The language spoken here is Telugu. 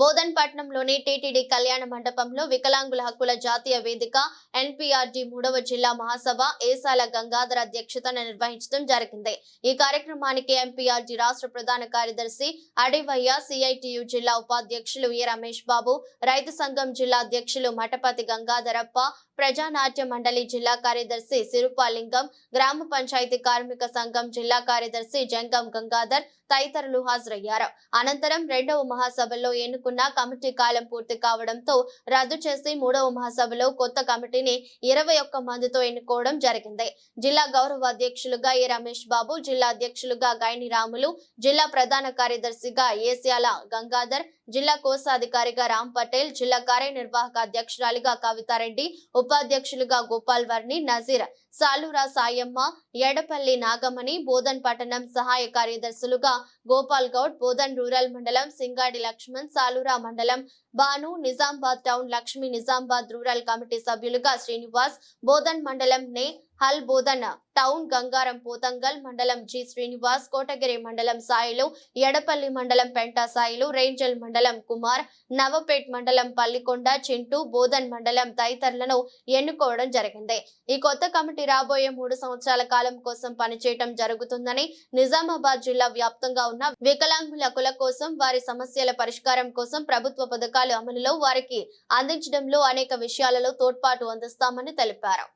బోధన్పట్నంలోని టీటీడీ కళ్యాణ మండపంలో వికలాంగుల హక్కుల జాతీయ వేదిక ఎన్పీఆర్డి మూడవ జిల్లా మహాసభ ఏసాల గంగాధర్ అధ్యక్షతన నిర్వహించడం జరిగింది. ఈ కార్యక్రమానికి ఎంపీఆర్డి రాష్ట్ర ప్రధాన కార్యదర్శి అడివయ్య సిఐటియు జిల్లా ఉపాధ్యక్షులు ఏ రమేష్ బాబు రైతు సంఘం జిల్లా అధ్యక్షులు మఠపతి గంగాధరప్ప ప్రజానాట్య మండలి జిల్లా కార్యదర్శి సిరుపాలింగం గ్రామ పంచాయతీ కార్మిక సంఘం జిల్లా కార్యదర్శి జంగం గంగాధర్ తదితరులు హాజరయ్యారు. అనంతరం రెండవ మహాసభలో ఎన్నుకున్న కమిటీ కాలం పూర్తి కావడంతో రద్దు చేసి మూడవ మహాసభలో కొత్త కమిటీని ఇరవై ఒక్క మందితో ఎన్నుకోవడం జరిగింది. జిల్లా గౌరవ అధ్యక్షులుగా ఏ రమేష్ బాబు జిల్లా అధ్యక్షులుగా గైని రాములు జిల్లా ప్రధాన కార్యదర్శిగా ఏసియాల గంగాధర్ జిల్లా కోశాధికారిగా రామ్ పటేల్ జిల్లా కార్యనిర్వాహక అధ్యక్షురాలిగా కవితారెడ్డి ఉపాధ్యక్షులుగా గోపాల్ వర్ణి నజీర్ సాలూరా సాయమ్మ ఎడపల్లి నాగమణి బోధన్ పట్టణం సహాయ కార్యదర్శులుగా గోపాల్ గౌడ్ బోధన్ రూరల్ మండలం సింగాడి లక్ష్మణ్ సాలూరా మండలం Banu Nizamabad town Lakshmi Nizamabad rural committee సభ్యులుగా శ్రీనివాస్ బోధన్ మండలం నే హల్ బోధన్ టౌన్ గంగారం పోతంగల్ మండలం జి శ్రీనివాస్ కోటగిరి మండలం సాయిలు ఎడపల్లి మండలం పెంట సాయిలు రేంజల్ మండలం కుమార్ నవపేట్ మండలం పల్లికొండ చింటూ బోధన్ మండలం తదితరులను ఎన్నుకోవడం జరిగింది. ఈ కొత్త కమిటీ రాబోయే మూడు సంవత్సరాల కాలం కోసం పనిచేయటం జరుగుతుందని నిజామాబాద్ జిల్లా వ్యాప్తంగా ఉన్న వికలాంగుల కుల కోసం వారి సమస్యల పరిష్కారం కోసం ప్రభుత్వ పథకాలు అమలులో వారికి అందించడంలో అనేక విషయాలలో తోడ్పాటు అందిస్తామని తెలిపారు.